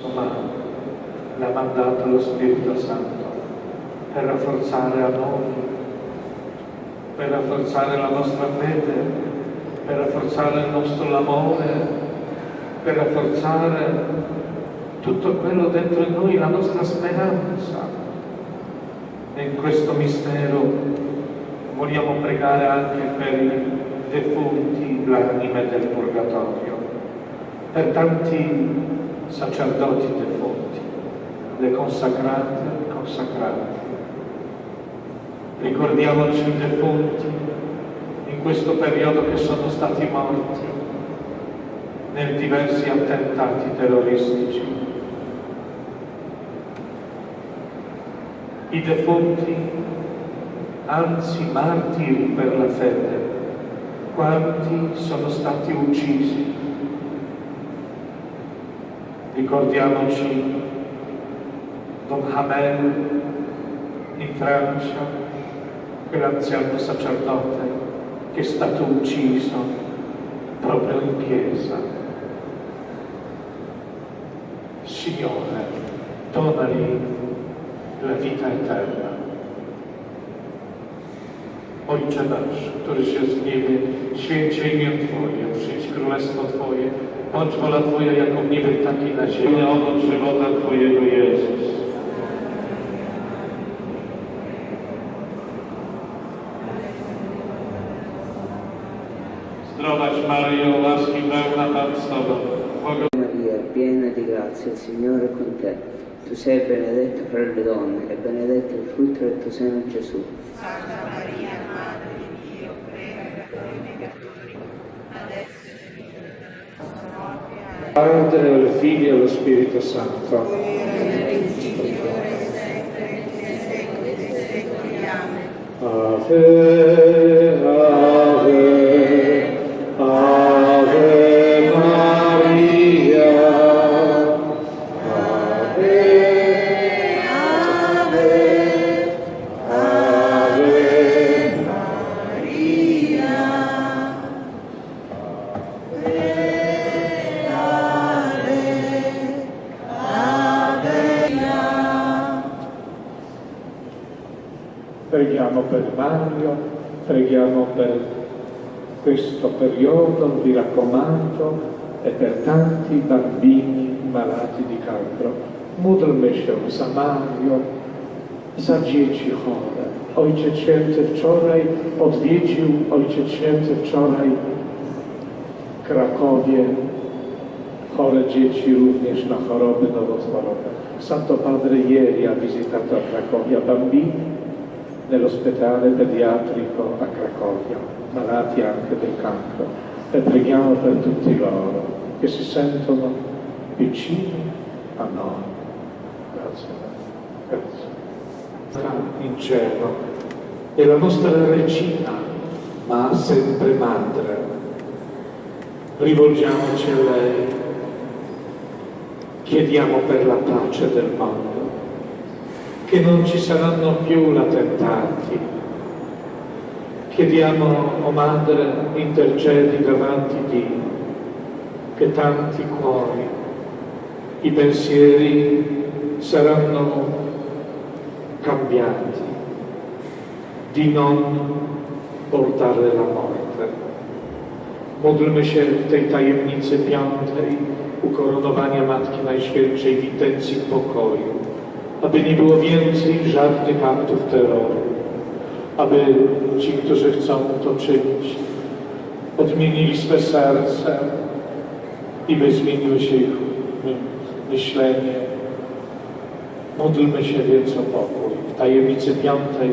Insomma, l'ha mandato lo Spirito Santo per rafforzare a noi, per rafforzare la nostra fede, per rafforzare il nostro amore, per rafforzare tutto quello dentro di noi, la nostra speranza. E in questo mistero vogliamo pregare anche per i defunti, l'anima del purgatorio, per tanti sacerdoti defunti, le consacrate, i consacrati. Ricordiamoci i defunti in questo periodo che sono stati morti nei diversi attentati terroristici. I defunti, anzi martiri per la fede, quanti sono stati uccisi. Ricordiamoci Don Hamel in Francia, quell'anziano sacerdote che è stato ucciso proprio in chiesa. Signore, donali la vita eterna. Ojcze nasz, któryś jest w niebie, święcie imię Twoje, przyjdź królestwo Twoje, bądź wola Twoja jako w niebie, tak i na ziemi. Owoc żywota Twojego Jezus. Zdrowaś Maryjo, łaski pełna Pan z Tobą, Maria, piena di grazia, il Signore è con te. Tu sei benedetta fra le donne e benedetto il frutto del tuo seno Gesù. Santa Maria, Madre di Dio, prega per noi peccatori, adesso è l'ora della nostra morte. Amen. Padre, al Figlio e allo Spirito Santo. Ave, Ave, Mario, preghiamo per questo periodo di raccomando e per tanti bambini malati di cancro. Módlmy za Mario, za dzieci chore. Ojciec Święty wczoraj odwiedził, Ojciec Święty wczoraj w Krakowie chore dzieci również na choroby nowotworowe. Santo Padre ieri ha visitato a Cracovia bambini nell'ospedale pediatrico a Cracovia, malati anche del cancro. E preghiamo per tutti loro che si sentono vicini a noi. Grazie. Grazie. In cielo è la nostra regina, ma sempre madre. Rivolgiamoci a lei, chiediamo per la pace del mondo, che non ci saranno più attentati. Chiediamo, o oh Madre, intercedi davanti Dio, che tanti cuori, i pensieri saranno cambiati, di non portare la morte. Módlmy się w tej tajemnicy piątej ukoronowania Matki Najświętszej w intencji pokoju, aby nie było więcej żadnych aktów terroru, aby ci, którzy chcą to czynić, odmienili swe serce i by zmieniło się ich myślenie. Módlmy się więc o pokój. W tajemnicy piątej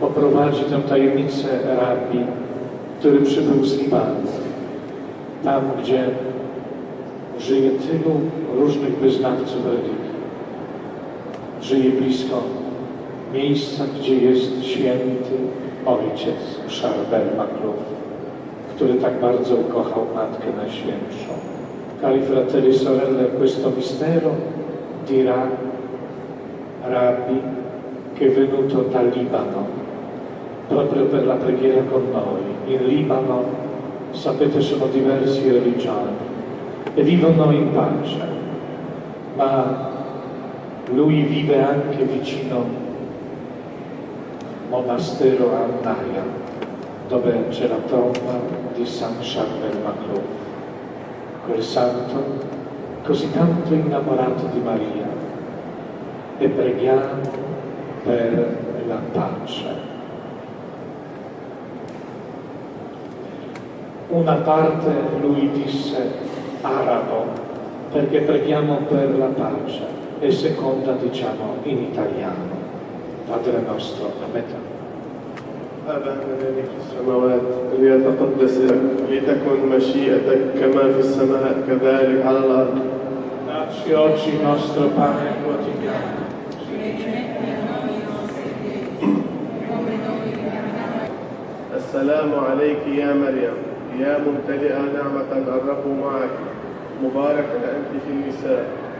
poprowadzi tę tajemnicę rabi, który przybył z Libanu, tam gdzie żyje tylu różnych wyznawców religii. Żyje blisko miejsca, gdzie jest święty ojciec Charbel Maklów, który tak bardzo ukochał Matkę Najświętszą. Cari fratelli e sorelle, questo mistero dirà Rabbi che è venuto dal Libano proprio per la preghiera con noi. In Libano, sapete, sono diverse religioni e vivono in pace. ma lui vive anche vicino al monastero a Naia, dove c'è la tomba di San Charles Maclou, quel santo così tanto innamorato di Maria. E preghiamo per la pace. Una parte lui disse arabo, perché preghiamo per la pace, e seconda diciamo in italiano. Padre nostro, a metà. في السماوات ليتقدس لتكن مشيئتك كما في السماء كذلك على الأرض Dacci oggi il nostro pane quotidiano. السلام عليك يا مريم يا ممتلئة نعمة الرب معك مباركة أنت في النساء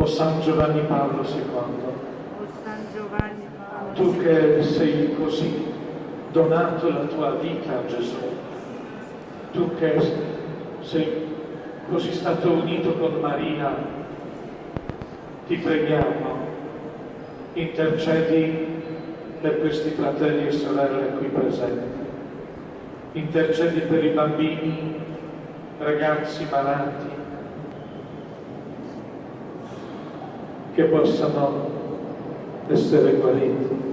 o San Giovanni Paolo II, tu che sei così donato la tua vita a Gesù, tu che sei così stato unito con Maria, ti preghiamo, intercedi per questi fratelli e sorelle qui presenti, intercedi per i bambini, ragazzi malati, che possano essere guariti.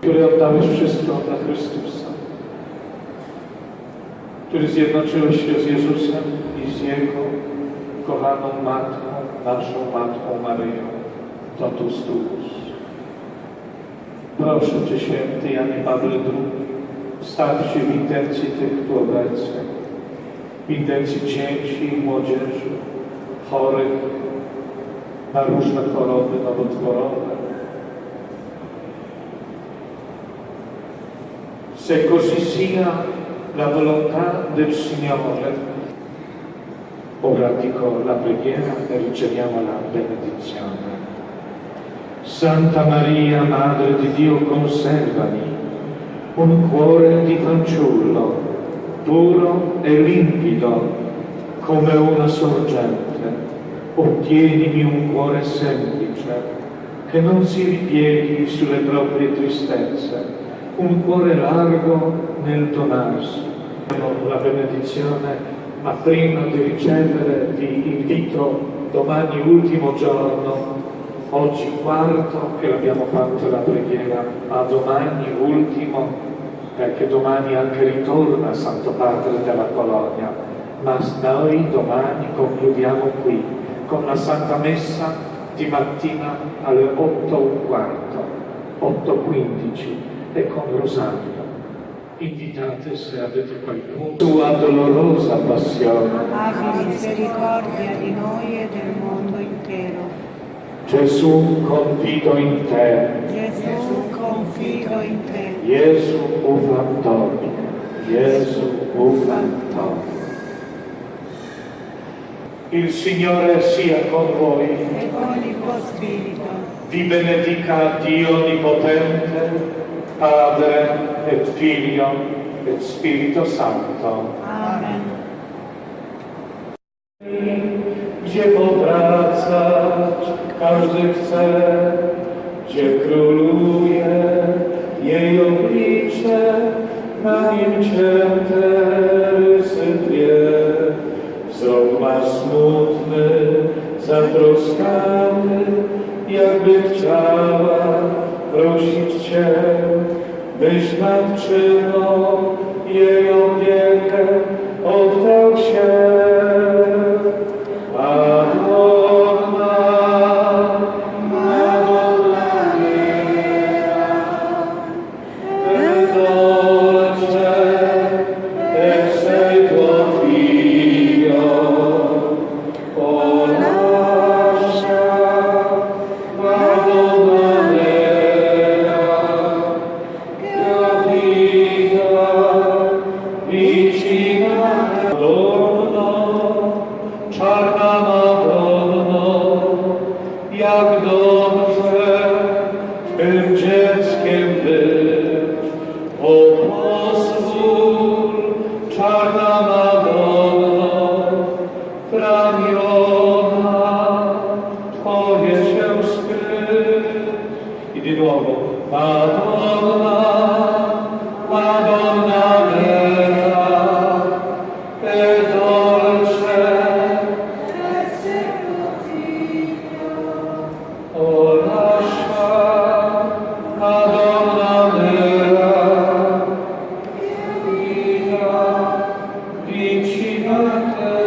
Które oddałeś wszystko dla Chrystusa. Który zjednoczyłeś się z Jezusem i z Jego kochaną Matką, naszą Matką Maryją, totus tuus. Proszę Cię, Święty Janie Pawle II, wstaw się w intencji tych tu obecnych, w intencji dzieci i młodzieży, chorych, na różne choroby nowotworowe. Se così sia la volontà del Signore, ora dico la preghiera e riceviamo la benedizione. Santa Maria, Madre di Dio, conservami un cuore di fanciullo, puro e limpido come una sorgente ottienimi un cuore semplice, che non si ripieghi sulle proprie tristezze, un cuore largo nel donarsi. La benedizione, ma prima di ricevere vi invito domani ultimo giorno, oggi quarto che l'abbiamo fatto la preghiera, a domani ultimo, perché domani anche ritorna Santo Padre della Colonia, ma noi domani concludiamo qui con la Santa Messa di mattina alle 8 e un quarto, 8.15 e con Rosario. Invitate se avete qualcuno. Sua dolorosa passione, abbi misericordia di noi e del mondo intero. Gesù confido in te, Gesù, confido in te. Gesù ufantoni, Gesù ufantoni. Il Signore sia con voi. E con il tuo spirito. Vi benedica Dio Onnipotente, Padre et Figlio et Spirito Santo. Amen. Gdzie powracać każdy chce, gdzie króluje jakby chciała prosić Cię, byś matczyną jej opiekę oddał się. як добре.